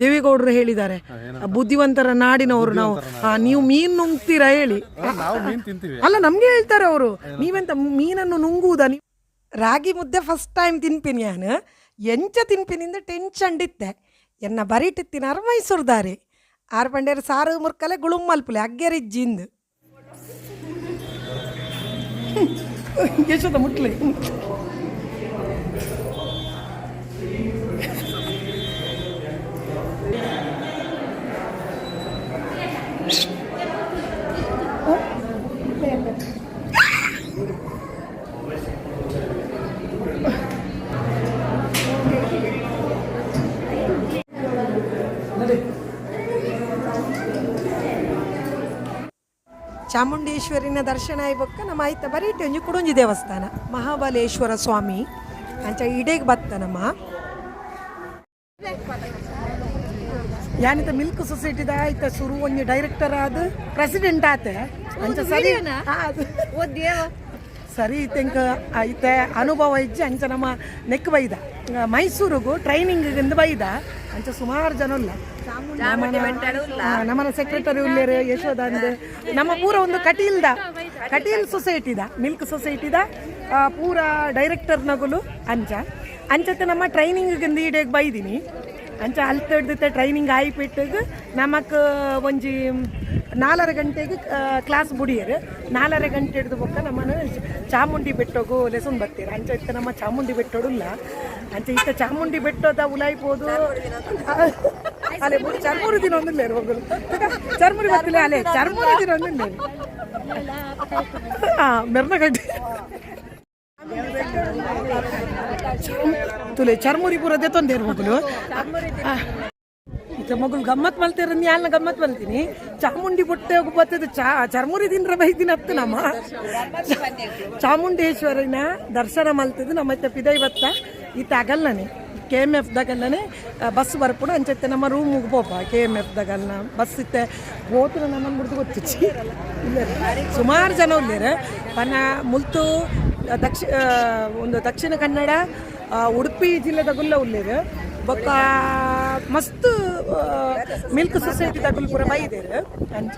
ದೇವೇಗೌಡರು ಹೇಳಿದ್ದಾರೆ. ಬುದ್ಧಿವಂತರ ನಾಡಿನವರು ನಾವು. ನೀವು ಮೀನ್ ನುಂಗ್ತೀರಾ ಹೇಳಿ. ಅಲ್ಲ ನಮ್ಗೆ ಹೇಳ್ತಾರೆ ಅವರು. ನೀವೆಂತ ಮೀನನ್ನು ನುಂಗುವುದಾ? ನೀವು ರಾಗಿ ಮುದ್ದೆ ಫಸ್ಟ್ ಟೈಮ್ ತಿನ್ಪಿನಿ ನಾನು. ಎಂಚ ತಿನ್ಪಿನಿಂದ ಟೆನ್ಷನ್ ಇತ್ತೆ. ಎನ್ನ ಬರೀಟ್ ತಿನ್ನಾರು ಮೈಸೂರು ದಾರಿ. ಆರು ಪಂಡೇರು ಸಾರು ಮುರ್ಕಲೆ ಗುಳುಮಲ್ಪುಲೆ ಮಲ್ಪಲೆ ಅಗ್ಗೆರಿಜ್ಜಿಂದು ಯಶೋದ ಮುಟ್ಲಿ. ಚಾಮುಂಡೇಶ್ವರಿನ ದರ್ಶನ ಆಯ್ಬಕ್ಕ ನಮ್ಮ ಆಯ್ತ ಬರೀಟಿ ಒಂಜಿ ಕುಡೊಂಜಿ ದೇವಸ್ಥಾನ. ಮಹಾಬಲೇಶ್ವರ ಸ್ವಾಮಿ. ಅಂಚ ಇಡೇಗ್ ಬತ್ತ ನಮ್ಮ ಯಾನಿತ ಮಿಲ್ಕ್ ಸೊಸೈಟಿದ ಆಯ್ತ ಸುರು ಒಂಜಿ ಡೈರೆಕ್ಟರ್ ಆದ ಪ್ರೆಸಿಡೆಂಟ್ ಆತೆ. ಅಂಚ ಸರಿ ಸರಿ ತೆಂಕ ಐತೆ ಅನುಭವ ಇಜ್ಜಿ ಅಂಚ ನಮ್ಮ ನೆಕ್ ಬೈದ. ಮೈಸೂರಿಗೂ ಟ್ರೈನಿಂಗ್ ಬೈದ. ಅಂಚ ಸುಮಾರು ಜನ ಇಲ್ಲ ನಮ್ಮನ- ನಮ್ಮನ ಸೆಕ್ರೆಟರಿ ಉಳ್ಳೇರು ಯಶೋಧ ಅಂದ್ರೆ ನಮ್ಮ ಪೂರ ಒಂದು ಕಟೀಲ್ದ ಕಟೀಲ್ ಸೊಸೈಟಿದ ಮಿಲ್ಕ್ ಸೊಸೈಟಿದ ಪೂರ ಡೈರೆಕ್ಟರ್ ನಗುಲು ಅಂಚ. ಅಂಚತ್ತೆ ನಮ್ಮ ಟ್ರೈನಿಂಗ್ ಈಡೇಗ್ ಬೈದಿನಿ. ಅಂಚ ಅಲ್ತಡ್ದಿತ್ತೆ ಟ್ರೈನಿಂಗ್ ಆಯ್ಪಿಟ್ಟಿಗೆ ನಮಕ್ ಒಂಜಿ ನಾಲ್ಕರ ಗಂಟೆಗೆ ಕ್ಲಾಸ್ ಬುಡಿಯರು ನಾಲ್ಕರ ಗಂಟೆ ಹಿಡಿದು ಬೊಕ್ಕ ನಮ್ಮನ್ನು ಚಾಮುಂಡಿ ಬೆಟ್ಟೋಗು ಲೆಸನ್ ಬರ್ತೀರ. ಅಂಚ ಇತ್ತ ನಮ್ಮ ಚಾಮುಂಡಿ ಬೆಟ್ಟೋಡಿಲ್ಲ ಅಂಚ ಇತ್ತ ಚಾಮುಂಡಿ ಬೆಟ್ಟೋದ ಉಲಾಯ್ಬೋದು ಅಲ್ಲೇ ಮೂರು ಚರ್ಮೂರು ದಿನ ಒಂದಿಲ್ಲ ಹೋಗಲು ಚರ್ಮುರಿ ಬರ್ತಿಲ್ಲ ಅಲ್ಲೇ ಚರ್ಮೂರು ದಿನ ಒಂದಿಲ್ಲ ಹಾಂ ಮೆರ್ನಗಡ್ಡೆ ತುಲೆ ಚರ್ಮುರಿ ಪೂರದೇ ತೊಂದರೆ ಹೋಗಲು ಈಗ ಮಗಳು ಗಮ್ಮತ್ ಮಲ್ತೀರ ಯಾನ ಗಮ್ಮತ್ ಮಲ್ತೀನಿ ಚಾಮುಂಡಿ ಬೊಟ್ಟೆ ಹೋಗಿ ಬರ್ತದೆ ಚಾ ಚರ್ಮುರಿ ದಿನ ಬೈದಿನ ಹತ್ತು ನಮ್ಮ ಚಾಮುಂಡೇಶ್ವರಿನ ದರ್ಶನ ಮಲ್ತದ್ದು ನಮ್ಮ ಇತ್ತ ಪಿದೈ ಬತ್ತ ಈತ ಆಗಲ್ಲನೆ ಕೆ ಎಂ ಎಫ್ ದಾಗಲ್ಲನೆ ಬಸ್ ಬರ್ಪುಡು, ಅಂಚತ್ತೆ ನಮ್ಮ ರೂಮ್ ಪೋಪ ಕೆ ಎಂ ಎಫ್ ದಾಗಲ್ಲ ಬಸ್ ಇತ್ತೆ ಹೋತ್ರ ನಮ್ಮನ್ನು ಬಿಡ್ದು ಗೊತ್ತಿಚ್ಚಿ ಸುಮಾರು ಜನ ಉಳ್ಳೇರು ಪನ್ನ ಮುಲ್ತು ದಕ್ಷಿ ಒಂದು ದಕ್ಷಿಣ ಕನ್ನಡ ಉಡುಪಿ ಜಿಲ್ಲೆದಾಗುಲ್ಲ ಉಳ್ಳೇರು ಬೊಕ್ಕ ಮಸ್ತ್ ಮಿಲ್ಕ್ ಸೊಸೈಟಿ ತಗುಲ್ ಪೂರ ಬೈದೇರು ಅಂಚ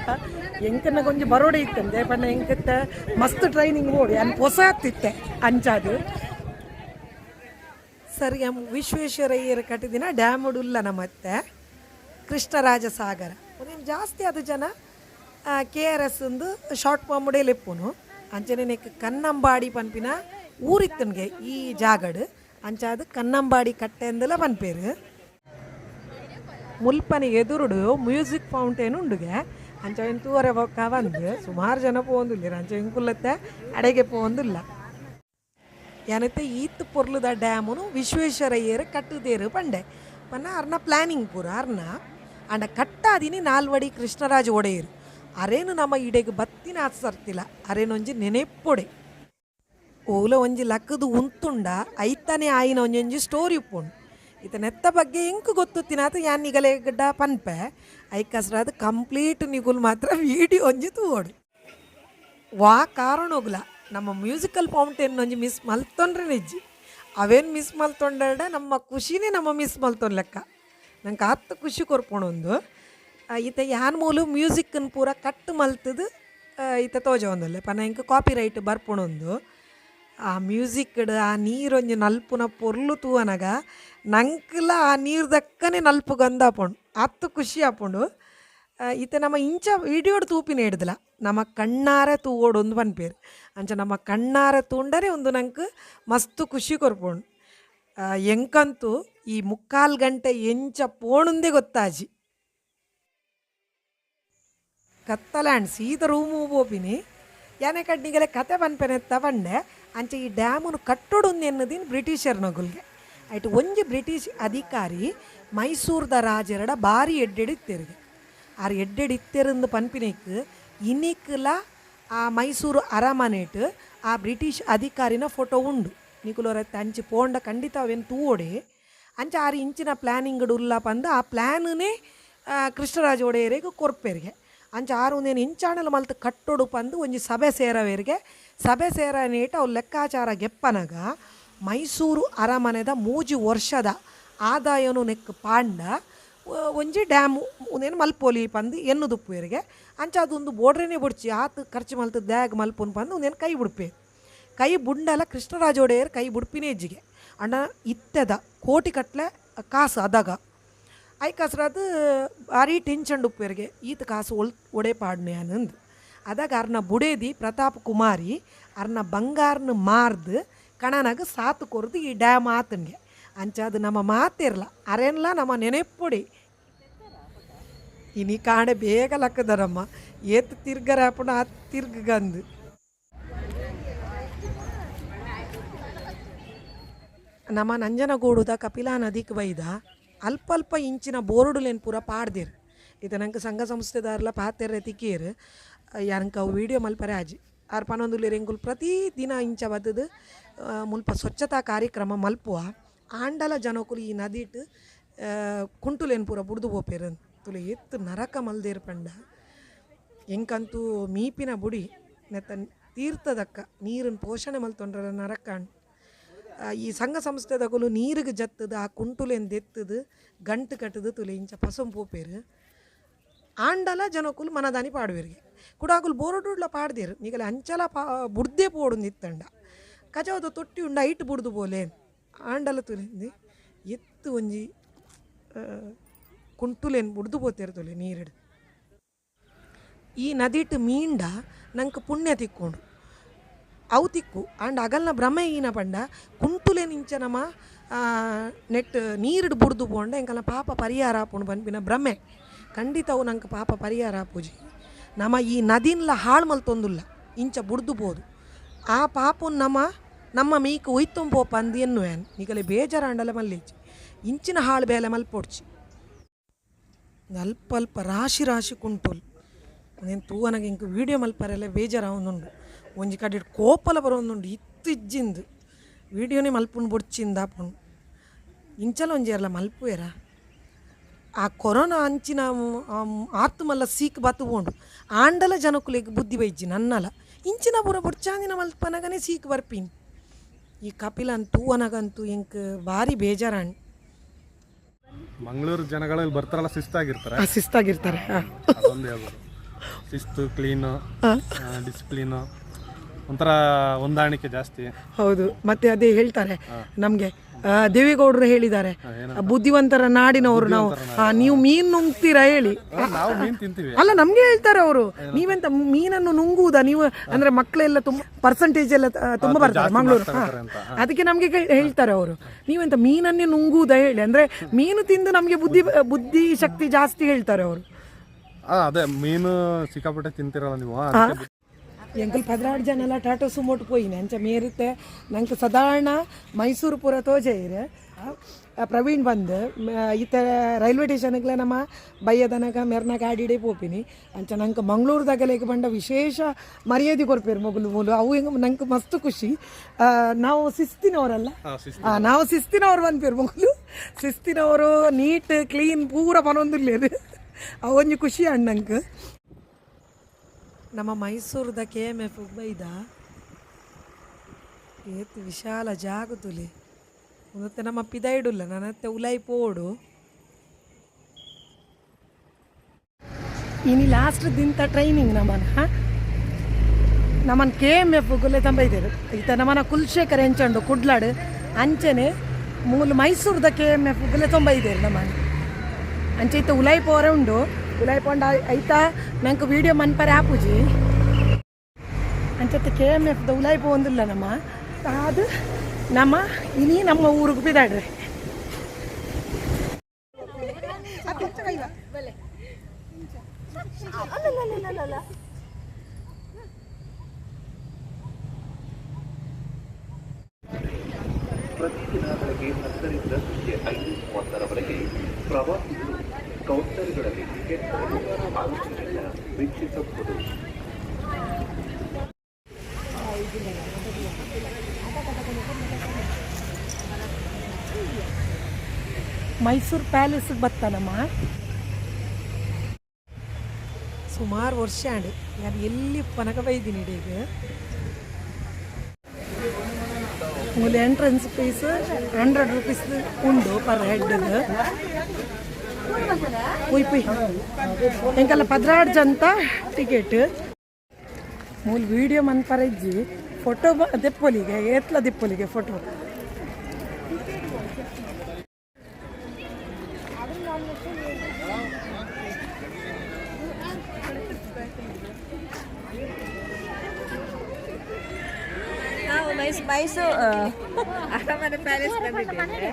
ಎಂಕನ ಕೊಂಚ ಬರೋಡೆ ಇತ್ತಂದೆ. ಪಂಡ ಎಂಕತ್ತ ಮಸ್ತ್ ಟ್ರೈನಿಂಗ್ ಓಡಿ ಅನ್ ಹೊಸ ಅಂಚಾದು ಸರಿ, ಎಂ ವಿಶ್ವೇಶ್ವರಯ್ಯರ ಕಟ್ಟಿದಿನ ಡ್ಯಾಮ್ ಉಡುಲ್ಲ ನಮ್ಮತ್ತೆ ಕೃಷ್ಣರಾಜ ಸಾಗರ ಒಂದೇನು ಜಾಸ್ತಿ ಅದು ಜನ ಕೆ ಆರ್ ಎಸ್ ಒಂದು ಶಾರ್ಟ್ ಫಾರ್ಮ್ ಲೆಪ್ಪುನು ಕನ್ನಂಬಾಡಿ ಪನ್ಪಿನ ಊರಿತ್ತನ್ಗೆ ಈ ಜಾಗಡ್. ಅಂಚ ಅದು ಕನ್ನಂಬಾಡಿ ಕಟ್ಟೆ ಅಂದೆಲ್ಲ ಪನ್ಪೇರು. ಮುಲ್ಪನ ಎದುರುಡು ಮ್ಯೂಸಿಕ್ ಫೌಂಟೇನ್ ಉಂಡುಗೆ. ಅಂಚ ಎಂತೂವರೆ ಬೊಕ್ಕ ಬಂದು ಸುಮಾರು ಜನ ಪೋಂದಿಲ್ಲ ಅಂಚ ಎಂಕುಲ್ಲತ್ತೆ ಅಡೆಗೆ ಪೋಂದಿಲ್ಲ ಏನತ್ತೆ ಈತ್ ಪೊರ್ಲುದ டேமுனும் விஸ்வேஸ்வரையர் கட்டுதேரு ಪಂಡೆ. ಪನ್ನ ಅರ್ನ ಪ್ಲಾನಿಂಗ್ ಪೂರ. ಅರ್ನ ಅಂಡ ಕಟ್ಟಾದಿನಿ ನಾಲ್ವಡಿ ಕೃಷ್ಣರಾಜ್ ಒಡೆಯರು. ಅರೇನು ನಮ್ಮ ಇಡೆಗೆ ಬತ್ತಿನ ಆಚರ್ತಿಲ್ಲ ಒಂಜಿ ನೆನೆಪ್ಪೊಡೆ. ಓಲ ಒಂಜಿ ಲಕ್ಕದು ಉಂತುಂಡ, ಐತಾನೆ ಆಯಿನ ಒಂಜೊಂಜಿ ಸ್ಟೋರಿ ಉಪ್ಪುಂಡು. ಈತ ನೆತ್ತ ಬಗ್ಗೆ ಎಂಕ್ ಗೊತ್ತುತ್ತಿನಾತ ಯಾನ್ ನಿಗಲೆ ಗಡ್ಡ ಪನ್ಪೆ. ಐಕಸ್ರಾದ ಕಂಪ್ಲೀಟ್ ನಿಗುಲ್ ಮಾತ್ರ ವಿಡಿಯೋ ಒಂಜಿ ತೂವೋಡು. ವಾ ಕಾರಣ ಹೋಗ್ಲ. ನಮ್ಮ ಮ್ಯೂಸಿಕಲ್ ಫೌಂಟೇನ್ ಒಂಜಿ ಮಿಸ್ ಮಲ್ತೊಂಡ್ರೆ ನಿಜ್ಜಿ. ಅವೇನು ಮಿಸ್ ಮಲ್ತೊಂಡ ನಮ್ಮ ಖುಷಿನೇ ನಮ್ಮ ಮಿಸ್ ಮಲ್ತೊಂಡ್ ಲೆಕ್ಕ. ನಂಗೆ ಹತ್ತು ಖುಷಿ ಕೊರ್ಪೋಣೊಂದು ಈತ ಯಾನ್ ಮೂಲು ಮ್ಯೂಸಿಕ್ನ ಪೂರ ಕಟ್ಟು ಮಲ್ತದು ಈತ ತೋಜ ಒಂದಲ್ಲೇ. ಪನ ಇಂಕ ಕಾಪಿ ರೈಟ್ ಬರ್ಪೋಣೊಂದು ಆ ಮ್ಯೂಸಿಕ್ಡ್ ಆ ನೀರೊಂಜಿ ನಲ್ಪುನ ಪೊರ್ಲು ತೂವನಗ ನಂಕಲ ಆ ನೀರು ದಕ್ಕನೆ ನಲ್ಪು ಗಂಧ ಹತ್ತು ಖುಷಿ ಆಪುಂಡು ಈತ ನಮ್ಮ ಇಂಚ ವಿಡಿಯೋಡ್ ತೂಪಿನ ಹಿಡ್ದಲ. ನಮ್ಮ ಕಣ್ಣಾರೆ ತೂವೋಡು ಒಂದು ಪನ್ಪೇರು ಅಂಚ ನಮ್ಮ ಕಣ್ಣಾರೆ ತೂಂಡರೆ ಒಂದು ನಂಗೆ ಮಸ್ತ್ ಖುಷಿ ಕೊರ್ಪುಂಡು. ಆ, ಎಂಕಂತೂ ಈ ಮುಕ್ಕಾಲ್ ಗಂಟೆ ಎಂಚ ಪೋಣುಂದೇ ಗೊತ್ತಾಜಿ. ಕತ್ತಲಾಂಡ್ ಸೀದ ರೂಮು ಬೋಪಿನಿ ಯಾನೆ ಕಡ್ನಿಗೆಲೆ ಕತೆ ಪನ್ಪೆನೆತ್ತ ತಗೊಂಡೆ ಅಂಚೆ ಈ ಡ್ಯಾಮನ್ನು ಕಟ್ಟೋಡು ಎನ್ನದಿನ ಬ್ರಿಟಿಷರ್ ನಗುಲ್ಗೆ. ಆಯ್ತು ಒಂಜಿ ಬ್ರಿಟಿಷ್ ಅಧಿಕಾರಿ ಮೈಸೂರ್ದ ರಾಜರಡ ಬಾರಿ ಎಡ್ಡೆಡಿತ್ತೇರಿಗೆ. ಆರು ಎಡ್ಡೆಡಿತ್ತೇರಂದು ಪನ್ಪಿನಿಕ್, ಇನ್ನಿಕ್ಲ ಆ ಮೈಸೂರು ಅರಮನೆಟ್, ಆ ಬ್ರಿಟಿಷ್ ಅಧಿಕಾರಿನ ಫೋಟೋ ಉಂಡು. ನಿಕುಲೋರತ್ತೆ ಅಂಚಿ ಪೋಂಡ ಖಂಡಿತ ಅವೇನು ತೂವೋಡೆ. ಅಂಚ ಆರು ಇಂಚಿನ ಪ್ಲ್ಯಾನಿಂಗ್ ಉಲ್ಲ ಪಂದ ಆ ಪ್ಲ್ಯಾನೇ ಕೃಷ್ಣರಾಜ ಒಡೆಯರಿಗೆ ಕೊರ್ಪೆರಿಗೆ. ಅಂಚ ಆರು ಒಂದೇನು ಇಂಚಾಣಲ್ ಮಲ್ತು ಕಟ್ಟೊಡು ಪಂದು ಒಂಜಿ ಸಭೆ ಸೇರವೇರಿಗೆ. ಸಭೆ ಸೇರನೇಟ ಅವು ಲೆಕ್ಕಾಚಾರ ಗೆಪ್ಪನಗ ಮೈಸೂರು ಅರಮನೆದ ಮೂಜಿ ವರ್ಷದ ಆದಾಯನು ನೆಕ್ ಪಾಂಡ. ಒಂಜಿ ಡ್ಯಾಮು, ಉಂದೇನು ಮಲ್ಪೋಲಿ ಪಂದು ಎನ್ನುದುಪ್ಪುವೆರಿಗೆ ಅಂಚ ಅದೊಂದು ಬೋಡ್ರೇನೆ ಬುಡ್ಚಿ, ಆತು ಖರ್ಚು ಮಲ್ತು ದ್ಯಾಗ್ ಮಲ್ಪುನ್ ಪಂದು ಉಂದೇನು ಕೈ ಬುಡ್ಪೆ. ಕೈ ಬುಂಡಲ ಕೃಷ್ಣರಾಜ ಒಡೆಯರ್ ಕೈ ಬುಡ್ಪಿನ ಹೆಜ್ಜಿಗೆ ಅಣ್ಣ ಇತ್ತೆದ ಕೋಟಿ ಕಟ್ಲೆ ಕಾಸು ಅದಾಗ. ಐ ಕಸ್ರದು ಭಾರಿ ಟೆನ್ಷನ್ ಉಪ್ಪೇರಿಗೆ ಈತ ಕಾಸು ಒಳ್ ಒಡೆ ಪಾಡ್ನೆ ಅನಂದು ಅದಾಗ ಅರ್ನ ಬುಡೇದಿ ಪ್ರತಾಪ್ ಕುಮಾರಿ, ಅರ್ನ ಬಂಗಾರನ ಮಾರ್ದು ಕಣನಾಗ ಸಾತು ಕೊರ್ದು ಈ ಡ್ಯಾಮ್ ಆತನ್ಗೆ ಅಂಚ ಅದು ನಮ್ಮ ಮಾತಿರ್ಲ ಅರೆನ್ಲ ನಮ್ಮ ನೆನೆಪುಡಿ. ಇನಿ ಕಾಣೆ ಬೇಗ ಲಕ್ಕದರಮ್ಮ. ಏತ್ ತಿರ್ಗರ ಹಾಪುಣ ಆ ತಿರ್ಗಂದು ನಮ್ಮ ನಂಜನಗೂಡುದ ಕಪಿಲಾ ನದಿಕ್ ಬೈದ ಅಲ್ಪ ಅಲ್ಪ ಇಂಚಿನ ಬೋರ್ಡುಲೇನು ಪೂರ ಪಾಡ್ದಿರು. ಇದು ನಂಗೆ ಸಂಘ ಸಂಸ್ಥೆದಾರ್ಲ ಪಾತೆರ್ರೆ ತಿಕ್ಕೀರ್ ಯಾರಂಕ ಅವು ವೀಡಿಯೋ ಮಲ್ಪರೆ ಆಜಿ. ಆರ್ ಪನೊಂದುಲೇರು ಎಂಗುಲ್ ಪ್ರತಿ ದಿನ ಇಂಚ ಬದ್ದದು ಮುಲ್ಪ ಸ್ವಚ್ಛತಾ ಕಾರ್ಯಕ್ರಮ ಮಲ್ಪುವ. ಆಂಡಲ ಜನಕುಲು ಈ ನದಿಟ್ பூரா ಪೂರ போப்பேரன் ತುಲು ಎತ್ತು ನರಕ ಮಲ್ದೇರು ಪಂಡ. ಎಂಕಂತೂ ಮೀಪಿನ ಬುಡಿ, ನೆತ್ತ ತೀರ್ಥದಕ್ಕ ನೀರಿನ ಪೋಷಣೆ ಮಲ್ತೊಂಡ್ರ ನರಕಾಣ್. ಈ ಸಂಘ ಸಂಸ್ಥೆದಗಲು ನೀರಿಗೆ ಜತ್ತದು, ಆ ಕುಂಟುಲೆನ್ ಎತ್ತದು ಗಂಟು ಕಟ್ಟದು ತುಲೆ ಇಂಚ ಪಸಂ ಪೋಪೇರು ಆಂಡಲ ಜನಕುಲು ಮನದಾನಿ ಪಾಡುವೆರಿಗೆ. ಕುಡಾಕುಲು ಬೋರಡುಡ್ಲ ಪಾಡ್ದೇರು, ನೀಗಲೆ ಅಂಚಲ ಪಾ, ಬುಡ್ದೆ ಪೋಡು ನಿತ್ತಂಡ. ಕಜವದ ತೊಟ್ಟಿ ಉಂಡ ಐಟ್ ಬುಡ್ದು ಬೋಲೆ ಆಂಡಲ ತುಲೆಂದು ಎತ್ತು ಒಂಜಿ ಕುಂಟುಲೆನ್ ಬುಡ್ದು ಪೋತೇರು ತುಲೆ ನೀರಿಡು. ಈ ನದಿಟ್ ಮೀಂಡ ನಂಗೆ ಪುಣ್ಯ ತಿಕ್ಕೊಂಡು. ಅವು ತಿಕ್ಕು, ಆಂಡ್ ಅಗಲ್ನ ಭ್ರಮೆ ಈನ ಪಂಡ ಕುಂಟುಲೆ ನಿಂಚ ನಮ್ಮ ನೆಟ್ ನೀರಿಡು ಬುಡ್ದು ಪೋಂಡ ಎಂಕಲ್ಲ ಪಾಪ ಪರಿಹಾರ ಆಪುಂಡು ಪನ್ಪಿನ ಭ್ರಮೆ. ಖಂಡಿತ ಅವು ನಂಗೆ ಪಾಪ ಪರಿಹಾರ ಆಪುಜಿ. ನಮ್ಮ ಈ ನದಿನ್ಲ ಹಾಳು ಮಲ್ತೊಂದುಲ್ಲ, ಇಂಚ ಬುಡ್ದು ಬೋದು ಆ ಪಾಪುನ್ ನಮ್ಮ ನಮ್ಮ ಮೀಕ್ ಒಯ್ತೊಂಪೋ ಪಂದು ಎನ್ನುವೇನ್ ನಿಗಲೆ ಬೇಜಾರಾಂಡಲ ಮಲ್ಲಿಚಿ ಇಂಚಿನ ಹಾಳು ಬೇಲೆ ಮಲ್ಪೊಡ್ಚಿ. ಅಲ್ಪ ಅಲ್ಪ ರಾಶಿ ರಾಶಿ ಕುಂಟುಲ್. నేను ತೂವನಗೆ ಇಂಕ ವೀಡಿಯೋ ಮಲ್ಪರೆಲ್ಲ ಬೇಜಾರ ಒಂದುಂಡು ಒಂಜಿ ಕಡೆ ಕೋಪಲ ಬರೋಂದುಂಡು ಇತ್ತು ಇಜ್ಜಿಂದು ವೀಡಿಯೋನೇ ಮಲ್ಪುಂಡು ಬೊಡ್ಚಿಂದ ಇಂಚಲ ಒಂಜೇರ್ಲ ಮಲ್ಪುವೆರ? ಆ ಕೊರೋನಾ ಅಂಚಿನ ಆತ್ಮಲ್ಲ ಸೀಕ್ ಬತ್ತು ಪೋಂಡು ಆಂಡಲ ಜನಕುಲೆಗ್ ಬುದ್ಧಿ ಬೈಜಿ ನನ್ನಲ. ಇಂಚಿನ ಪೂರ ಬೊಡ್ಚಾಂದಿನ ಮಲ್ಪನಗನೆ ಸೀಕ್ ಬರ್ಪೀನಿ. ಈ ಕಪಿಲ ಅಂತೂ ಅನಗಂತೂ ಇಂಕ್ ಭಾರಿ ಬೇಜಾರಣ್ಣ ಮಂಗಳೂರು ಜನಗಳಲ್ಲಿ ಬರ್ತಾರಲ್ಲ ಶಿಸ್ತಾಗಿರ್ತಾರೆ. ಶಿಸ್ತಾಗಿರ್ತಾರೆ ಅದೊಂದು ಹೇಳ್ಬೋದು ಶಿಸ್ತು ಕ್ಲೀನು ಡಿಸಿಪ್ಲೀನು ಒಂಥರ ಹೊಂದಾಣಿಕೆ ಜಾಸ್ತಿ. ಹೌದು ಮತ್ತೆ ಅದೇ ಹೇಳ್ತಾರೆ ನಮಗೆ ದೇವೇಗೌಡರು ಹೇಳಿದ್ದಾರೆ. ಬುದ್ಧಿವಂತರ ನಾಡಿನವರು ನಾವು. ನೀವು ಮೀನು ನುಂಗ್ತೀರಾ ಹೇಳಿ? ಅಲ್ಲ ನಮ್ಗೆ ಹೇಳ್ತಾರೆ ಅವರು. ನೀವೆಂತ ಮೀನನ್ನು ನುಂಗುವುದಾ ನೀವು ಅಂದ್ರೆ ಮಕ್ಕಳೆಲ್ಲ ತುಂಬಾ ಪರ್ಸೆಂಟೇಜ್ ಎಲ್ಲ ತುಂಬಾ ಬರ್ತಾರೆ ಮಂಗಳೂರು. ಅದಕ್ಕೆ ನಮಗೆ ಹೇಳ್ತಾರೆ ಅವರು. ನೀವೆಂತ ಮೀನನ್ನೇ ನುಂಗುವುದಾ ಹೇಳಿ? ಅಂದ್ರೆ ಮೀನು ತಿಂದು ನಮಗೆ ಬುದ್ಧಿ ಬುದ್ಧಿ ಶಕ್ತಿ ಜಾಸ್ತಿ ಹೇಳ್ತಾರೆ ಅವರು. ಅದೇ ಮೀನು ಸಿಕ್ಕಾಪಟ್ಟೆ ತಿಂತಿರಲ್ಲ ನೀವು ಎಂಕಲ್ ಪದಿನಾರು ಜನ ಟಾಟಾ ಸುಮೋಟ್ ಪೋಯಿನಿ. ಅಂಚ ಮೇರಿತ್ತೆ ನಂಗೆ ಸಾಧಾರಣ ಮೈಸೂರು ಪುರ ತೋಜೆಯಿರೆ ಪ್ರವೀಣ್ ಬಂದು ಈತ ರೈಲ್ವೆ ಸ್ಟೇಷನ್ಗೆ ನಮ್ಮ ಬಯ್ಯದನಗ ಮೆರ್ನಾಗ ಗಾಡಿಡೆ ಪೋಪಿನಿ. ಅಂಚ ನಂಗೆ ಮಂಗಳೂರದಾಗಲೆಗೆ ಬಂಡ ವಿಶೇಷ ಮರ್ಯಾದೆ ಕೊರಪೇರು ಮಗುಲು ಮೂಲು. ಅವು ಹೆಂಗೆ ನಂಗೆ ಮಸ್ತ್ ಖುಷಿ. ನಾವು ಶಿಸ್ತಿನವರಲ್ಲ. ಆ, ನಾವು ಶಿಸ್ತಿನವ್ರು ಬಂದ್ಪೇರು ಮಗುಲು. ಶಿಸ್ತಿನವರು ನೀಟ್ ಕ್ಲೀನ್ ಪೂರ ಪನೊಂದಿಲ್ಲೇರು ಅವು ಒಂಜಿ ಖುಷಿ ಅಣ್ಣಂಗೆ. ನಮ್ಮ ಮೈಸೂರದ ಕೆ ಎಂ ಎಫ್ ಬೈದ ಏತ್ ವಿಶಾಲ ಜಾಗ ತುಲಿ. ಮತ್ತೆ ನಮ್ಮ ಪಿದೈಡುಲ್ಲ ನನ್ನತ್ತೆ ಉಲೈ ಪೋಡು. ಇನಿ ಲಾಸ್ಟ್ ದಿಂತ ಟ್ರೈನಿಂಗ್ ನಮ್ಮನ ನಮ್ಮನ್ ಕೆ ಎಂ ಎಫ್ ಗುಲ್ಲೆ ತಂಬೈದೇವೆ ಈತ ನಮ್ಮನ ಕುಲ್ಶೇಖರ್ ಹೆಂಚಂಡು, ಕುಡ್ಲಾಡ್, ಅಂಚನೆ, ಮೂಲ ಮೈಸೂರದ ಕೆ ಎಂ ಎಫ್ ಗುಲ್ಲೆ ತಂಬೈದೇವೆ ನಮ್ಮನ. ಅಂಚೆ ಇತ್ತ ಉಲೈ ಪೋರೆ ಉಂಡು. ಉಲೈ ಪೋಂಡ ಐತ ನಂಗೆ ವಿಡಿಯೋ ಮನ್ಪರೆ ಆಪುಜಿ ಅಂಚತ್ತ ಕೆ ಎಂ ಎಫ್ದ ಉಲೈ ಪೋಂದಿಲ್ಲ ನಮ್ಮ ಅದು ನಮ್ಮ ಇನಿ ನಮ್ಮ ಊರಿಗೆ ಬಿದಾಡ್ರಿ ಮೈಸೂರು ಪ್ಯಾಲೇಸ್ಗೆ ಬತ್ತಾನಮ್ಮ ಸುಮಾರು ವರ್ಷ ಆಂಡು ನಾನು ಎಲ್ಲಿ ಪನಕ ಬೈದೀನಿ ಈಗ ಎಂಟ್ರೆನ್ಸ್ ಫೀಸ್ ಹಂಡ್ರೆಡ್ ರುಪೀಸ್ ಉಂಡು ಪರ್ ಹೆಡ್ದು ಪುಯ್ ಪುಯ್. ಎಂಕಲ್ಲ ಪದ್ರಾಡ್ ಜಂತ ಟಿಕೆಟ್ ಮೂಲ ವಿಡಿಯೋ ಮನ್ಪರ ಇಜ್ಜಿ. ಫೋಟೋ ದೆಪ್ಪೊಲಿಗೆ, ಏತ್ಲ ದೆಪ್ಪೊಲಿಗೆ ಫೋಟೋ ನಾವು ಮೈಸೂರು ಮೈಸೂರು ಅರಮನೆ ಪ್ಯಾಲೇಸ್ ಬಂದಿದ್ದೇವೆ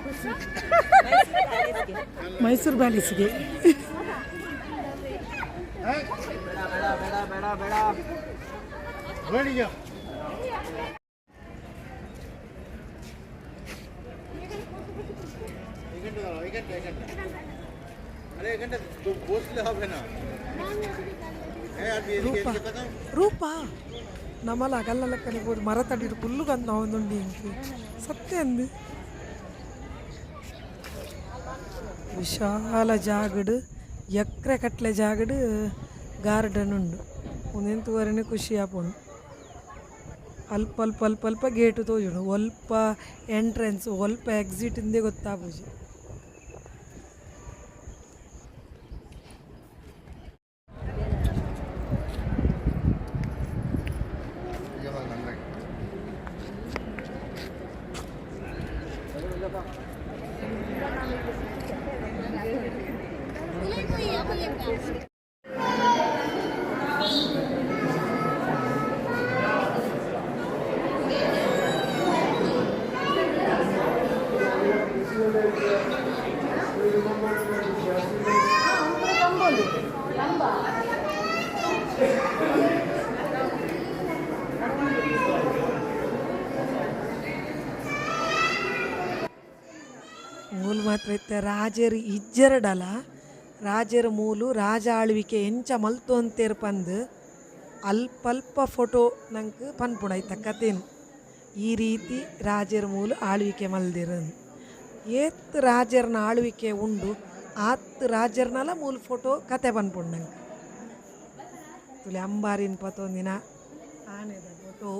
ಮೈಸೂರು ಪ್ಯಾಲೇಸ್ಗೆ ರೂಪ ರೂಪ ನಮ್ಮಲ್ಲ ಅಗಲ್ಲ ಲೆಕ್ಕನೆ ಬೋದು ಮರ ತಡಿಡು ಫುಲ್ಲು ಗಂಧ ಒಂದುಂಡಿ ಇಂಕಿ ಸತ್ಯ ಅಂದು. ವಿಶಾಲ ಜಾಗಡು, ಎಕ್ರೆ ಕಟ್ಲೆ ಜಾಗಡು, ಗಾರ್ಡನ್ ಉಂಡು. ಒಂದೆಂತುವರೆನೆ ಖುಷಿ ಆಪುಂಡು. ಅಲ್ಪ ಅಲ್ಪ ಅಲ್ಪ ಅಲ್ಪ ಗೇಟು ತೋಜುಂಡು. ಒಲ್ಪ ಎಂಟ್ರೆನ್ಸ್ ಒಲ್ಪ ಎಕ್ಸಿಟ್ ಇಂದೇ ಗೊತ್ತಾಪುಜಿ. ಮೂಲು ಇತ್ತೆ ರಾಜರು ಇಜ್ಜರಡಲ, ರಾಜರ ಮೂಲು ರಾಜ ಆಳ್ವಿಕೆ ಎಂಚ ಮಲ್ತು ಅಂತೇರು ಪಂದು ಅಲ್ಪಲ್ಪ ಫೋಟೋ ನಂಗೆ ಪನ್ಪುಣ ಐತ ಕಥೆನು ಈ ರೀತಿ ರಾಜರ ಮೂಲು ಆಳ್ವಿಕೆ ಮಲ್ದಿರನ್. ಏತ್ ರಾಜರನ ಆಳ್ವಿಕೆ ಉಂಡು, ಆತ್ ರಾಜರ್ನಲ ಮೂಲ ಫೋಟೋ ಕತೆ ಪನ್ಪುಂಡು ನಂಗೆ. ತುಲೆ ಅಂಬಾರಿನ ಪತ್ತೊಂದಿನ ಆನೆದ ಫೋಟೋ.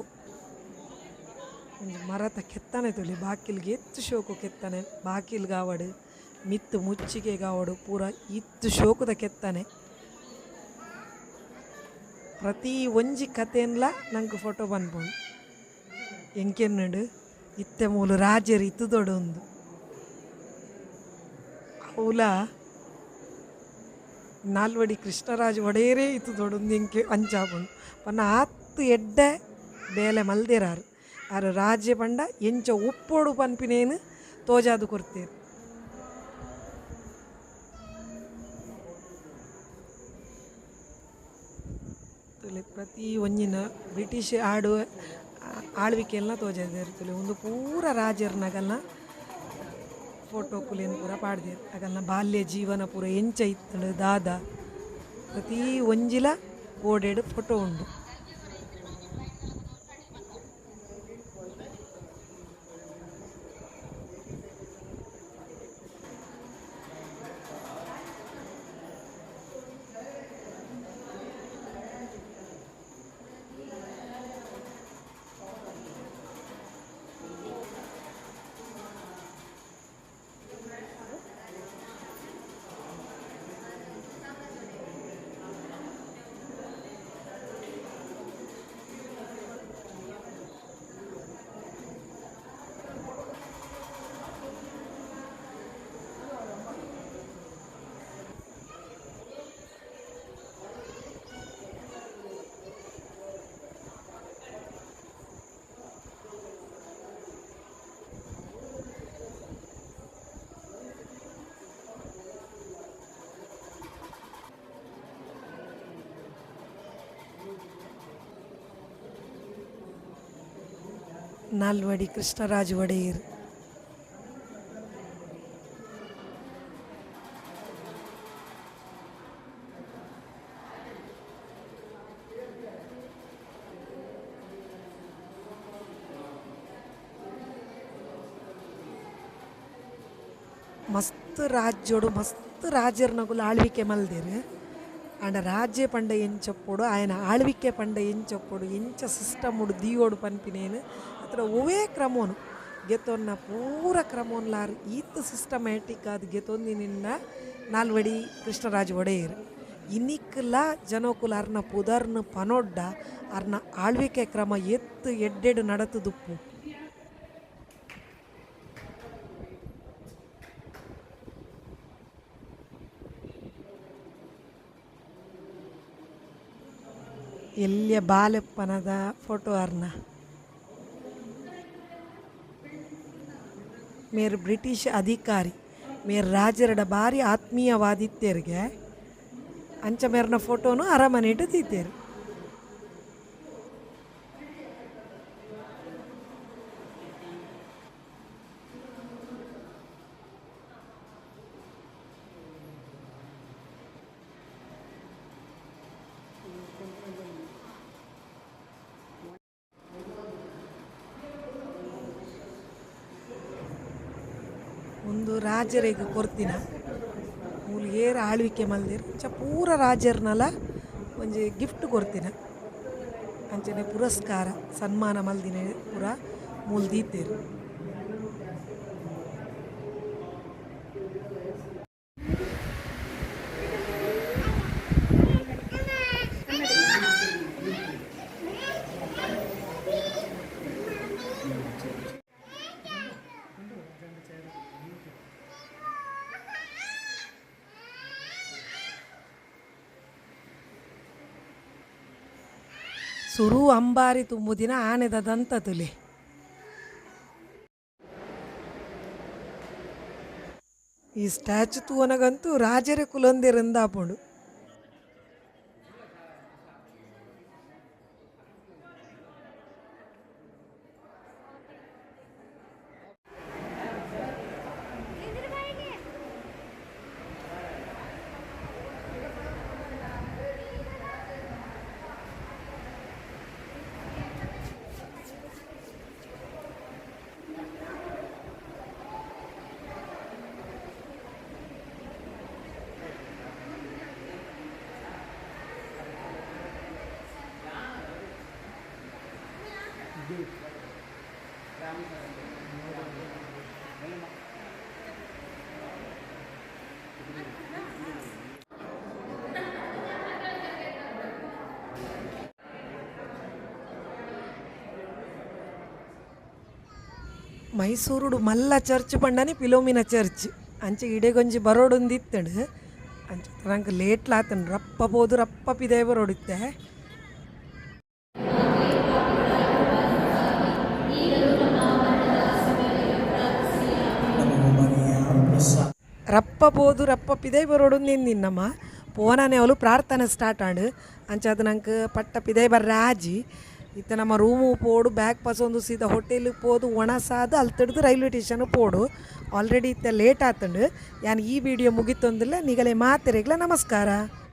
ಒಂದು ಮರತ ಕೆತ್ತನೆ ತುಲಿ, ಬಾಕಿಲ್ಗೆ ಎತ್ತು ಶೋಕು ಕೆತ್ತನೆ ಬಾಕಿಲ್ ಆವಡು ಮಿತ್ತು ಮುಚ್ಚಿಗೆ ಗಾವಡು ಪೂರ ಇತ್ತು ಶೋಕದ ಕೆತ್ತನೆ. ಪ್ರತಿ ಒಂಜಿ ಕಥೆನ್ಲ ನಂಗೆ ಫೋಟೋ ಬಂದ್ಬೋದು ಎಂಕೆನ್ನಡು, ಇತ್ತೆ ಮೂಲು ರಾಜರು ಇತ್ತು ದೊಡ್ಡೊಂದು ಅವಲ ನಾಲ್ವಡಿ ಕೃಷ್ಣರಾಜ ಒಡೆಯರೇ ಇತ್ತು ದೊಡ್ಡೊಂದು ಎಂಕೆ ಅಂಚಾಪುಂಡು ಪನ್ನ ಆತ್ತು ಎಡ್ಡೆ ಬೇಲೆ ಮಲ್ದಿರಾರು. ಆರು ರಾಜ್ಯ ಪಂಡ ಎಂಚ ಉಪ್ಪೋಡು ಪನ್ಪಿನೇನು ತೋಜಾದು ಕೊಡ್ತೇರು ತುಲೆ ಪ್ರತಿ ಒಂಜಿನ ಬ್ರಿಟಿಷ್ ಆಡುವ ಆಳ್ವಿಕೆ ಎಲ್ಲ ತೋಜಾದೇರು. ತುಲೆ ಒಂದು ಪೂರ ರಾಜರ್ನಗಲ್ನ ಫೋಟೋ ಕುಲೇನು ಪೂರ ಪಾಡ್ದೇರು. ಅಗಲ್ನ ಬಾಲ್ಯ ಜೀವನ ಪೂರ ಎಂಚ ಇತ್ತಳು ದಾದ ಪ್ರತಿ ಒಂಜಿಲ ಓಡೇಡು ಫೋಟೋ ಉಂಡು. ನಾಲ್ವಡಿ ಕೃಷ್ಣರಾಜ ಒಡೆಯರ್ ಮಸ್ತ್ ರಾಜ್ಯೋಡು ಮಸ್ತ್ ರಾಜರ್ನಗುಲು ಆಳ್ವಿಕೆ ಮಲ್ದೆರ್. ಆಂಡ ರಾಜ್ಯ ಪಂಡ ಎಂಚಪ್ಪೊಡು ಆಯನ ಆಳ್ವಿಕೆ ಪಂಡ ಎಂಚಪ್ಪೊಡು ಎಂಚ ಸಿಸ್ಟಮ್ ಉಡು ದೀಯೋಡು ಪನ್ಪಿನೇನು. ಅತ್ರ ಒವೇ ಕ್ರಮೋನು. ಗೆತೊನ್ನ ಪೂರ ಕ್ರಮೋನ್ಲಾರ್ ಈತ್ ಸಿಸ್ಟಮ್ಯಾಟಿಕ್ ಆದ್ ನಿನ್ನ ನಾಲ್ವಡಿ ಕೃಷ್ಣರಾಜ ಒಡೆಯರ್. ಇನ್ನಿಕ್ಕಲ್ಲ ಜನೋಕುಲ ಅರ್ನ ಪುದರ್ನ ಪನೊಡ್ಡ, ಅರ್ನ ಆಳ್ವಿಕೆ ಕ್ರಮ ಎತ್ತು ಎಡ್ಡೆಡು ನಡತುದುಪ್ಪು. ಎಲ್ಲಿಯ ಬಾಲಪ್ಪನದ ಫೋಟೋ ಅರ್ನ? ಮೇರ್ ಬ್ರಿಟಿಷ್ ಅಧಿಕಾರಿ, ಮೇರ್ ರಾಜರಡ ಬಾರಿ ಆತ್ಮೀಯವಾದಿತ್ಯರಿಗೆ ಅಂಚ ಮೇರ್ನ ಫೋಟೋನು ಅರಮನೆ ಇಟ್ಟು ತೀತೇರು ಒಂದು ರಾಜರಿಗೆ ಕೊರ್ತಿನ. ಮೂಲ ಏರ ಆಳ್ವಿಕೆ ಮಲ್ದಿರು ಚ ಪೂರ ರಾಜರ್ನಲ ಒಂಜಿ ಗಿಫ್ಟ್ ಕೊರ್ತಿನ. ಅಂಚನೆ ಪುರಸ್ಕಾರ, ಸನ್ಮಾನ ಮಲ್ದಿನ ಪೂರ ಮೂಲ ದೀತೇರು ಸುರು ಅಂಬಾರಿ ತುಂಬುದಿನ ಆನೆದ ದಂತ ತುಲಿ. ಈ ಸ್ಟ್ಯಾಚು ತೂನಗಂತೂ ರಾಜರೇ ಕುಲೊಂದಿರಂದಾಪುಂಡು. ಮೈಸೂರುಡು ಮಲ್ಲ ಚರ್ಚ್ ಪಂಡನೆ ಪಿಲೋಮಿನ ಚರ್ಚ್ ಅಂಚೆ ಇಡೆಗೊಂಜಿ ಬರೋಡೊಂದಿತ್ತಡು ಅಂಚೆ ನಂಗೆ ಲೇಟ್ಲಾತನ್ ರಪ್ಪ ಬೋದು ರಪ್ಪ ಪಿದೆ ಬರೋಡಿತ್ತೆ ರಪ್ಪ ಬೋದು ರಪ್ಪ ಪಿದೈ ಬರೋಡು ನಿನ್ನಮ್ಮ ಪೋನಾನೆ ಅವಳು ಪ್ರಾರ್ಥನೆ ಸ್ಟಾರ್ಟ್ ಆಂಡು ಅಂಚ ಅದು ನಂಗೆ ಪಟ್ಟ ಪಿದೈ ಬರ್ರ ಆಜಿ ಇತ್ತ ನಮ್ಮ ರೂಮು ಪೋಡು ಬ್ಯಾಗ್ ಪಸೊಂದು ಸೀದ ಹೋಟೆಲಿಗೆ ಪೋದು ಒಣಸಾದು ಅಲ್ಲಿ ತಿಡ್ದು ರೈಲ್ವೆ ಸ್ಟೇಷನ್ ಪೋಡು. ಆಲ್ರೆಡಿ ಇತ್ತ ಲೇಟ್ ಆತಂಡು. ಯಾನ್ ಈ ವಿಡಿಯೋ ಮುಗಿತೊಂದಿಲ್ಲ ನಿಗಲೇ ಮಾತಿರೆಗ್ಲ ನಮಸ್ಕಾರ.